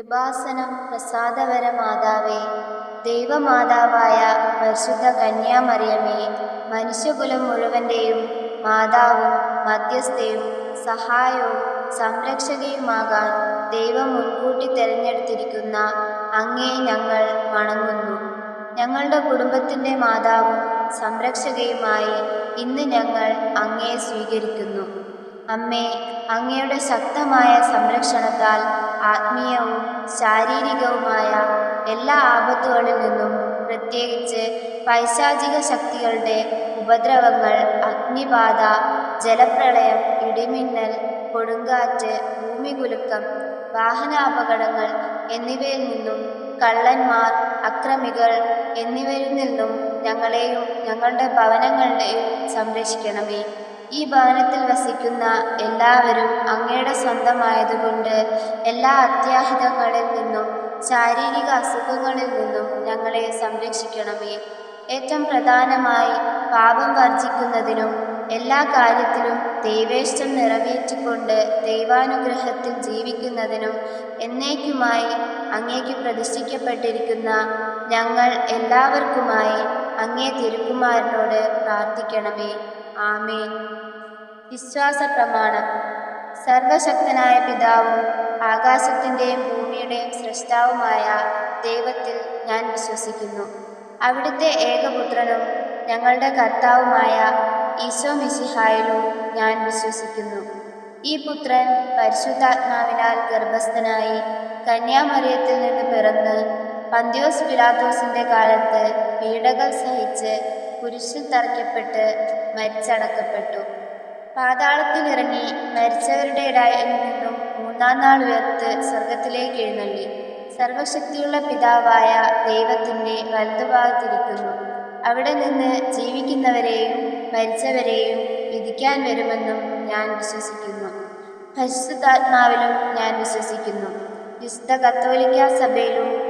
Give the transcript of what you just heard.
കൃപാസനം പ്രസാദവര മാതാവേ ദൈവമാതാവായ പരിശുദ്ധ കന്യാമറിയമേ മനുഷ്യകുലം മുഴുവന്റെയും മാതാവും മധ്യസ്ഥയും സഹായവും സംരക്ഷകയുമാകാൻ ദൈവം മുൻകൂട്ടി തിരഞ്ഞെടുത്തിരിക്കുന്ന അങ്ങേ ഞങ്ങൾ വണങ്ങുന്നു. ഞങ്ങളുടെ കുടുംബത്തിന്റെ മാതാവും സംരക്ഷകയുമായി ഇന്ന് ഞങ്ങൾ അങ്ങേ സ്വീകരിക്കുന്നു. അമ്മേ അങ്ങയുടെ ശക്തമായ സംരക്ഷണത്താൽ ആത്മീയവും ശാരീരികവുമായ എല്ലാ ആപത്തുകളിൽ നിന്നും പ്രത്യേകിച്ച് പൈശാചിക ശക്തികളുടെ ഉപദ്രവങ്ങൾ അഗ്നിബാധ ജലപ്രളയം ഇടിമിന്നൽ കൊടുങ്കാറ്റ് ഭൂമികുലുക്കം വാഹനാപകടങ്ങൾ എന്നിവയിൽ നിന്നും കള്ളന്മാർ അക്രമികൾ എന്നിവരിൽ നിന്നും ഞങ്ങളെയും ഞങ്ങളുടെ ഭവനങ്ങളുടെയും സംരക്ഷിക്കണമേ. ഈ ഭവനത്തിൽ വസിക്കുന്ന എല്ലാവരും അങ്ങയുടെ സ്വന്തമായതുകൊണ്ട് എല്ലാ അത്യാഹിതങ്ങളിൽ നിന്നും ശാരീരിക അസുഖങ്ങളിൽ നിന്നും ഞങ്ങളെ സംരക്ഷിക്കണമേ. ഏറ്റവും പ്രധാനമായി പാപം വർജിക്കുന്നതിനും എല്ലാ കാര്യത്തിലും ദൈവേഷ്ടം നിറവേറ്റിക്കൊണ്ട് ദൈവാനുഗ്രഹത്തിൽ ജീവിക്കുന്നതിനും എന്നേക്കുമായി അങ്ങേക്ക് പ്രതിഷ്ഠിക്കപ്പെട്ടിരിക്കുന്ന ഞങ്ങൾ എല്ലാവർക്കുമായി അങ്ങേ തിരുക്കുമാരനോട് പ്രാർത്ഥിക്കണമേ. ആമേൻ. വിശ്വാസ പ്രമാണം സർവശക്തനായ പിതാവും ആകാശത്തിന്റെയും ഭൂമിയുടെയും സൃഷ്ടാവുമായ ദൈവത്തിൽ ഞാൻ വിശ്വസിക്കുന്നു. അവിടുത്തെ ഏകപുത്രനും ഞങ്ങളുടെ കർത്താവുമായ ഈശോ മിശിഹായിലും ഞാൻ വിശ്വസിക്കുന്നു. ഈ പുത്രൻ പരിശുദ്ധാത്മാവിനാൽ ഗർഭസ്ഥനായി കന്യാമറിയത്തിൽ നിന്ന് പിറന്ന് പന്തിയോസ് പിലാത്തോസിന്റെ കാലത്ത് പീഡകൾ സഹിച്ച് കുരിശിൽ തറയ്ക്കപ്പെട്ട് മരിച്ചടക്കപ്പെട്ടു. പാതാളത്തിലിറങ്ങി മരിച്ചവരുടെ ഇടയിൽ നിന്നും മൂന്നാം നാൾ ഉയർത്ത് സ്വർഗത്തിലേക്ക് എഴുന്നള്ളി. സർവശക്തിയുള്ള പിതാവായ ദൈവത്തിന്റെ വലതുഭാഗത്തിരിക്കുന്നു. അവിടെ നിന്ന് ജീവിക്കുന്നവരെയും മരിച്ചവരെയും വിധിക്കാൻ വരുമെന്നും ഞാൻ വിശ്വസിക്കുന്നു. പരിശുദ്ധാത്മാവിലും ഞാൻ വിശ്വസിക്കുന്നു. വിശുദ്ധ കത്തോലിക്ക സഭയിലും